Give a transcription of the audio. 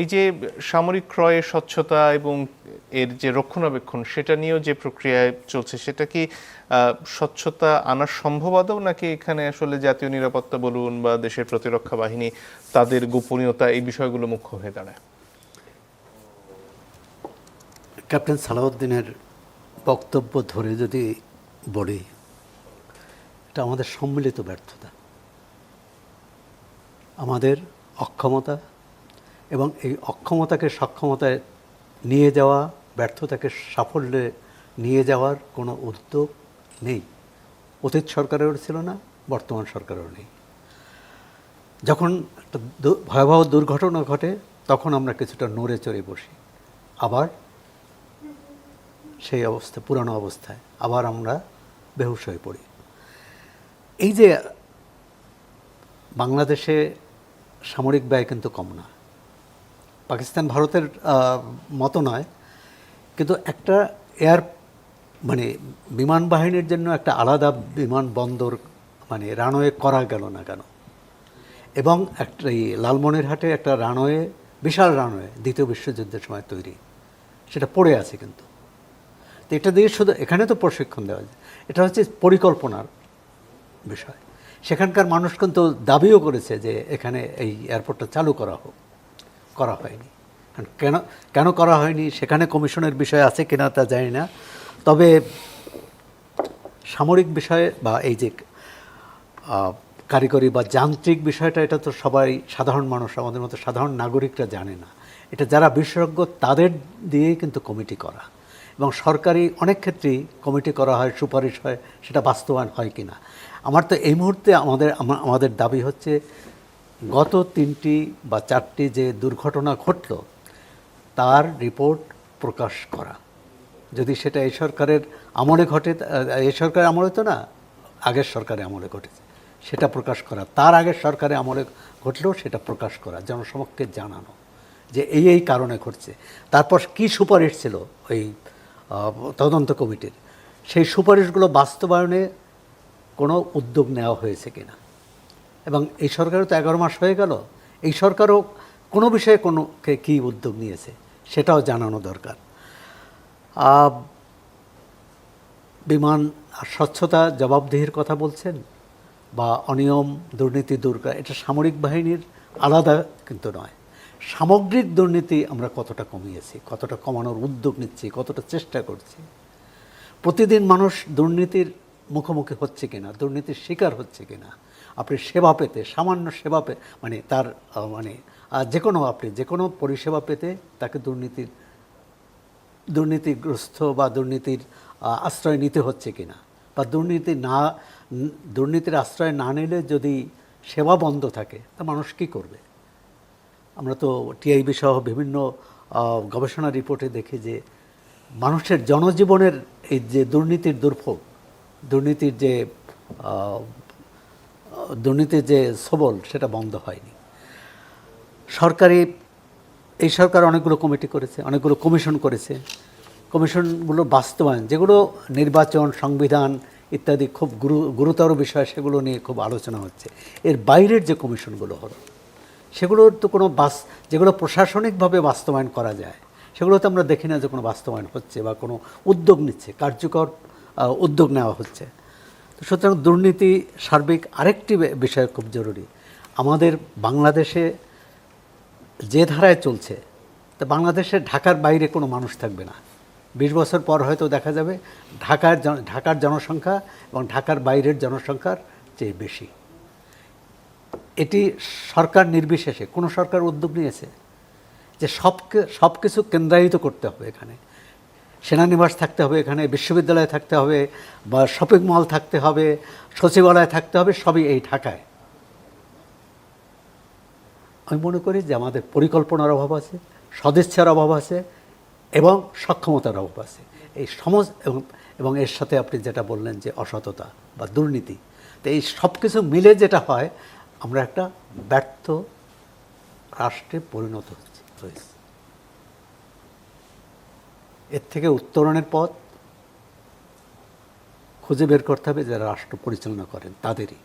এই যে সামরিক ক্রয়ের স্বচ্ছতা এবং এর যে রক্ষণাবেক্ষণ, সেটা নিয়েও যে প্রক্রিয়ায় চলছে, সেটা কি স্বচ্ছতা আনা সম্ভব আদৌ? নাকি এখানে আসলে জাতীয় নিরাপত্তা বলুন বা দেশের প্রতিরক্ষা বাহিনী, তাদের গোপনীয়তা এই বিষয়গুলো মুখ্য হয়ে দাঁড়ায়? ক্যাপ্টেন সালাউদ্দিনের বক্তব্য ধরে যদি বলি, এটা আমাদের সম্মিলিত ব্যর্থতা। আমাদের অক্ষমতা এবং এই অক্ষমতাকে সক্ষমতায় নিয়ে যাওয়া, ব্যর্থতাকে সাফল্যে নিয়ে যাওয়ার কোনো উদ্যোগ নেই। অতীত সরকারেরও ছিল না, বর্তমান সরকারেরও নেই। যখন একটা ভয়াবহ দুর্ঘটনা ঘটে, তখন আমরা কিছুটা নড়ে চড়ে বসি। আবার সেই অবস্থা, পুরানো অবস্থায় আবার আমরা বেহুশ হয়ে পড়ি। এই যে বাংলাদেশে সামরিক ব্যয় কিন্তু কম না। পাকিস্তান ভারতের মতো নয়। কিন্তু একটা এয়ার মানে বিমান বাহিনীর জন্য একটা আলাদা বিমানবন্দর মানে রানওয়ে করা গেল না কেন? এবং একটা এই লালমনিরহাটে একটা রানওয়ে, বিশাল রানওয়ে, দ্বিতীয় বিশ্বযুদ্ধের সময় তৈরি। সেটা পড়ে আছে কিন্তু। তো এটা দিয়ে শুধু, এখানে তো প্রশিক্ষণ দেওয়া যায়। এটা হচ্ছে পরিকল্পনার বিষয়। সেখানকার মানুষ কিন্তু দাবিও করেছে যে এখানে এই এয়ারপোর্টটা চালু করা হোক। করা হয়নি। কেন কেন করা হয়নি, সেখানে কমিশনের বিষয় আছে কিনা তা জানি না। তবে সামরিক বিষয়ে বা এই যে কারিগরি বা যান্ত্রিক বিষয়টা, এটা তো সবাই সাধারণ মানুষ, আমাদের মতো সাধারণ নাগরিকরা জানে না। এটা যারা বিশেষজ্ঞ, তাদের দিয়েই কিন্তু কমিটি করা। এবং সরকারি অনেক ক্ষেত্রেই কমিটি করা হয়, সুপারিশ হয়, সেটা বাস্তবায়ন হয় কি না আমার তো এই মুহূর্তে আমাদের আমাদের দাবি হচ্ছে গত তিনটি বা চারটি যে দুর্ঘটনা ঘটল, তার রিপোর্ট প্রকাশ করা। যদি সেটা এই সরকারের আমলে ঘটে এই সরকারের আমলে তো না, আগের সরকারে আমলে ঘটেছে। সেটা প্রকাশ করা, তার আগের সরকারে আমলে ঘটলেও সেটা প্রকাশ করা, জনসমক্ষে জানানো, যে এই এই কারণে ঘটছে। তারপর কি সুপারিশ ছিল ওই তদন্ত কমিটির? সেই সুপারিশগুলো বাস্তবায়নে কোনো উদ্যোগ নেওয়া হয়েছে কিনা? এবং এই সরকারও তো এগারো মাস হয়ে গেল। এই সরকারও কোনো বিষয়ে কোনো কে- উদ্যোগ নিয়েছে সেটাও জানানো দরকার। বিমান স্বচ্ছতা জবাবদিহির কথা বলছেন বা অনিয়ম, দুর্নীতি দূর করা, এটা সামরিক বাহিনীর আলাদা কিন্তু নয়। সামগ্রিক দুর্নীতি আমরা কতটা কমিয়েছি, কতটা কমানোর উদ্যোগ নিচ্ছি, কতটা চেষ্টা করছি। প্রতিদিন মানুষ দুর্নীতির মুখোমুখি হচ্ছে কিনা, দুর্নীতির শিকার হচ্ছে কিনা, আপনি সেবা পেতে, সামান্য সেবা পে মানে তার মানে যে কোনো আপনি, যে কোনো পরিষেবা পেতে তাকে দুর্নীতির, দুর্নীতিগ্রস্ত বা দুর্নীতির আশ্রয় নিতে হচ্ছে কিনা। বা দুর্নীতি না, দুর্নীতির আশ্রয় না নিলে যদি সেবা বন্ধ থাকে, তা মানুষ কী করবে? আমরা তো টিআইবি সহ বিভিন্ন গবেষণা রিপোর্টে দেখি যে মানুষের জনজীবনের এই যে দুর্নীতির দুর্ভোগ দুর্নীতির যে দুর্নীতির যে সবল, সেটা বন্ধ হয়নি। সরকারি, এই সরকার অনেকগুলো কমিটি করেছে, অনেকগুলো কমিশন করেছে। কমিশনগুলো বাস্তবায়ন, যেগুলো নির্বাচন, সংবিধান ইত্যাদি খুব গুরু, গুরুতর বিষয়, সেগুলো নিয়ে খুব আলোচনা হচ্ছে। এর বাইরের যে কমিশনগুলো হলো, সেগুলোর তো কোনো বাস, যেগুলো প্রশাসনিকভাবে বাস্তবায়ন করা যায় সেগুলো তো আমরা দেখি না যে কোনো বাস্তবায়ন হচ্ছে বা কোনো উদ্যোগ নিচ্ছে। কার্যকর উদ্যোগ নেওয়া হচ্ছে। তো সুতরাং দুর্নীতি সার্বিক আরেকটি বিষয় খুব জরুরি। আমাদের বাংলাদেশে যে ধারায় চলছে, তা বাংলাদেশে ঢাকার বাইরে কোনো মানুষ থাকবে না। বিশ বছর পর হয়তো দেখা যাবে ঢাকার ঢাকার জনসংখ্যা এবং ঢাকার বাইরের জনসংখ্যার চেয়ে বেশি। এটি সরকার নির্বিশেষে, কোনো সরকার উদ্যোগ নিয়েছে যে সব সব কিছু কেন্দ্রায়িত করতে হবে এখানে। সেনানিবাস থাকতে হবে, এখানে বিশ্ববিদ্যালয় থাকতে হবে বা শপিং মল থাকতে হবে, সচিবালয় থাকতে হবে, সবই এই ঢাকায়। আমি মনে করি যে আমাদের পরিকল্পনার অভাব আছে, সদিচ্ছার অভাব আছে এবং সক্ষমতার অভাব আছে। এই সমস্ত এবং এবং এর সাথে আপনি যেটা বললেন যে অসততা বা দুর্নীতি, তো এই সব কিছু মিলে যেটা হয়, আমরা একটা ব্যর্থ রাষ্ট্রে পরিণত হয়েছে। এর থেকে উত্তরণের পথ খুঁজে বের করতে হবে যারা রাষ্ট্র পরিচালনা করেন তাদেরই।